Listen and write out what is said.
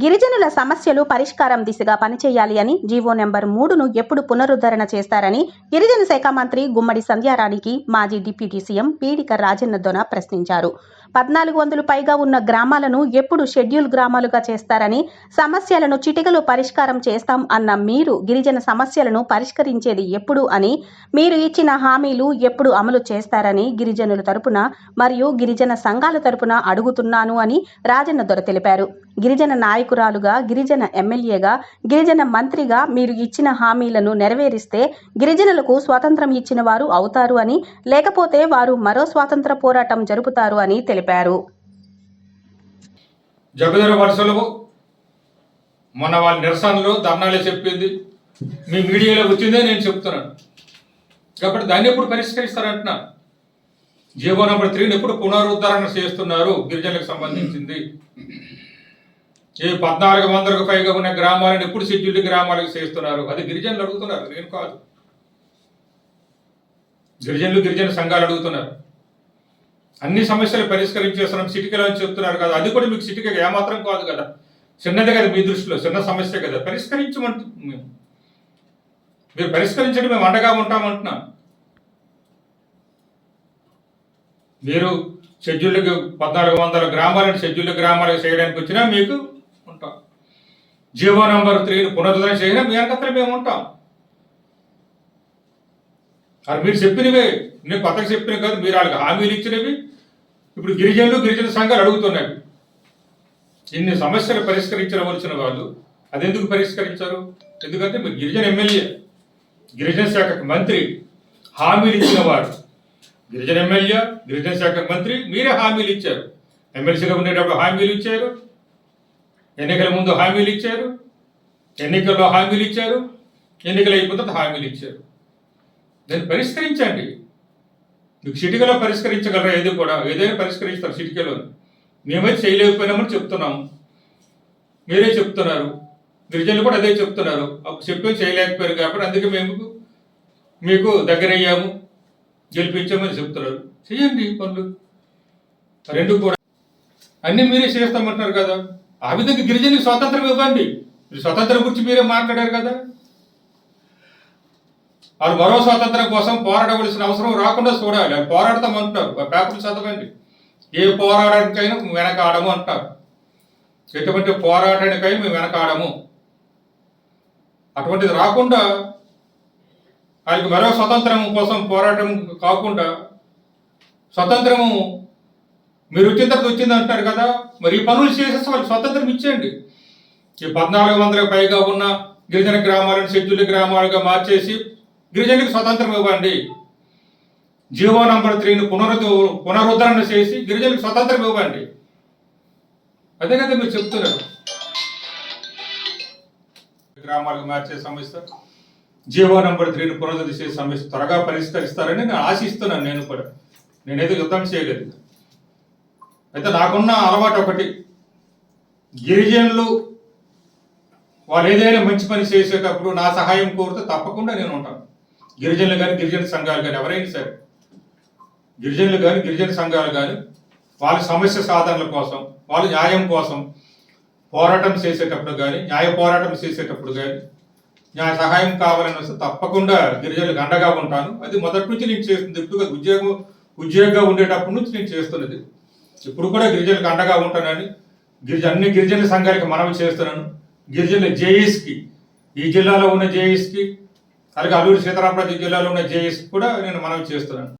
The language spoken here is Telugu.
గిరిజనుల సమస్యలు పరిష్కారం దిశగా పనిచేయాలి అని జీవో నెంబర్ మూడును ఎప్పుడు పునరుద్ధరణ చేస్తారని గిరిజన శాఖ మంత్రి గుమ్మడి సంధ్యారాణికి మాజీ డిప్యూటీ సీఎం పీడిక రాజన్న దొన ప్రశ్నించారు. పద్నాలుగు వందలు పైగా ఉన్న గ్రామాలను ఎప్పుడు షెడ్యూల్ గ్రామాలుగా చేస్తారని సమస్యలను చిటికలో పరిష్కారం చేస్తాం అన్న మీరు గిరిజన సమస్యలను పరిష్కరించేది ఎప్పుడు అని మీరు ఇచ్చిన హామీలు ఎప్పుడు అమలు చేస్తారని గిరిజనుల తరపున మరియు గిరిజన సంఘాల తరపున అడుగుతున్నాను అని రాజన్న దొర తెలిపారు. గిరిజన నాయకురాలుగా గిరిజన ఎమ్మెల్యేగా గిరిజన మంత్రిగా మీరు ఇచ్చిన హామీలను నెరవేరిస్తే గిరిజనులకు స్వాతంత్రం ఇచ్చిన వారు అవుతారు అని లేకపోతే వారు మరో స్వాతంత్ర పోరాటం జరుపుతారు అని తెలిపారు. జగదర వరుసలో మొన్న వాళ్ళ నిరసనలు ధర్నాలే చెప్పింది. మీ మీడియాలో వచ్చిందే నేను చెప్తున్నాను. కాబట్టి దాన్ని ఎప్పుడు పరిష్కరిస్తారంటున్నా? జీవో నెంబర్ త్రీని ఎప్పుడు పునరుద్ధరణ చేస్తున్నారు గిరిజనులకు సంబంధించింది. ఈ పద్నాలుగు వందలకు పైగా ఉన్న గ్రామాలను ఎప్పుడు షెడ్యూల్డ్ గ్రామాలకు చేస్తున్నారు? అది గిరిజనులు అడుగుతున్నారు నేను కాదు. గిరిజనులు గిరిజన సంఘాలు అడుగుతున్నారు. అన్ని సమస్యలు పరిష్కరించేస్తున్నాం సిటికలో అని చెప్తున్నారు కదా. అది కూడా మీకు సిటిక ఏమాత్రం కాదు కదా. చిన్నది కదా మీ దృష్టిలో చిన్న సమస్య కదా. పరిష్కరించమంటు మేము. మీరు పరిష్కరించండి మేము అండగా ఉంటామంటున్నాం. మీరు షెడ్యూల్కి పద్నాలుగు వందల గ్రామాలను షెడ్యూల్డ్ గ్రామాలకు చేయడానికి వచ్చినా మీకు ఉంటాం. జీవో నంబర్ త్రీని పునరుద్ధరణ చేసినా మీ వెనకత్ర మేము ఉంటాం. అది మీరు చెప్పినవే. నేను కొత్తగా చెప్పినవి కాదు మీరు వాళ్ళకి హామీలు ఇచ్చినవి. ఇప్పుడు గిరిజనులు గిరిజన సంఘాలు అడుగుతున్నాయి. ఇన్ని సమస్యలు పరిష్కరించవలసిన వాళ్ళు అది ఎందుకు పరిష్కరించారు? ఎందుకంటే మీరు గిరిజన ఎమ్మెల్యే గిరిజన శాఖకు మంత్రి హామీలు ఇచ్చిన వారు. గిరిజన ఎమ్మెల్యే గిరిజన శాఖ మంత్రి మీరే హామీలు ఇచ్చారు. ఎమ్మెల్సీగా ఉండేటప్పుడు హామీలు ఇచ్చారు. ఎన్నికల ముందు హామీలు ఇచ్చారు. ఎన్నికల్లో హామీలు ఇచ్చారు. ఎన్నికలు అయిపోతే హామీలు ఇచ్చారు. దాన్ని పరిష్కరించండి. మీకు సిటికలో పరిష్కరించగలరా? ఏది కూడా? ఏదైనా పరిష్కరిస్తారు సిటికలో మేమైతే చేయలేకపోయినామని చెప్తున్నాము మీరే చెప్తున్నారు. గిరిజనులు కూడా అదే చెప్తున్నారు. అప్పుడు చెప్పి చేయలేకపోయారు కాబట్టి అందుకే మేము మీకు దగ్గరయ్యాము గెలిపించామని చెప్తున్నారు. చేయండి పనులు. రెండు కూడా. అన్ని మీరే చేస్తామంటున్నారు కదా. ఆ విధంగా గిరిజనులకు స్వాతంత్రం ఇవ్వండి. మీరు స్వాతంత్రం గురించి మీరే మాట్లాడారు కదా. వాళ్ళు మరో స్వాతంత్రం కోసం పోరాడవలసిన అవసరం రాకుండా చూడాలి. వాళ్ళు పోరాడతామంటారు ఆ పేపర్లు చదవండి. ఏ పోరాటానికైనా మేము వెనకాడము అంటారు. ఎటువంటి పోరాటానికై మేము వెనకాడము. అటువంటిది రాకుండా వాళ్ళకి మరో స్వతంత్రం కోసం పోరాటం కాకుండా స్వతంత్రము మీరు వచ్చిన తర్వాత వచ్చింది అంటారు కదా మరి ఈ పనులు చేసేసి వాళ్ళకి స్వతంత్రం ఇచ్చేయండి. ఈ పద్నాలుగు వందలకు పైగా ఉన్న గిరిజన గ్రామాలను షెడ్యూల్ గ్రామాలుగా మార్చేసి గిరిజనులకు స్వతంత్రం ఇవ్వండి. జీవో నంబర్ త్రీని పునరుద్ధ పునరుద్ధరణ చేసి గిరిజనులకు స్వతంత్రం ఇవ్వండి. అదే కదా మీరు చెప్తున్నారు. గ్రామాలకు మార్చే సమస్య జీవో నంబర్ త్రీని పునరుద్ధరణ చేసే సమస్య త్వరగా పరిష్కరిస్తారని నేను ఆశిస్తున్నాను నేను కూడా. నేనైతే యుద్ధం చేయలేదు. అయితే నాకున్న అలవాటు ఒకటి గిరిజనులు వాళ్ళు ఏదైనా మంచి పని చేసేటప్పుడు నా సహాయం కోరితే తప్పకుండా నేను ఉంటాను. గిరిజనులు కానీ గిరిజన సంఘాలు కానీ ఎవరైనా సరే గిరిజనులు కానీ గిరిజన సంఘాలు కానీ వాళ్ళ సమస్య సాధనల కోసం వాళ్ళ న్యాయం కోసం పోరాటం చేసేటప్పుడు కానీ న్యాయ పోరాటం చేసేటప్పుడు కానీ న్యాయ సహాయం కావాలని వస్తే తప్పకుండా గిరిజనులకు అండగా ఉంటాను అది మొదటి నుంచి నేను చేస్తుంది. ఇప్పుడు ఉద్యోగం ఉద్యోగంగా ఉండేటప్పటి నుంచి నేను చేస్తున్నది. ఇప్పుడు కూడా గిరిజనులకు అండగా ఉంటానని గిరిజ అన్ని గిరిజన సంఘాలకి మనవి చేస్తున్నాను. గిరిజనుల జేఈస్కి ఈ జిల్లాలో ఉన్న జేఈస్కి అలాగే అల్లూరు సీతారామరాజు జిల్లాలో ఉన్న జేఎస్ కూడా నేను మనవి చేస్తున్నాను.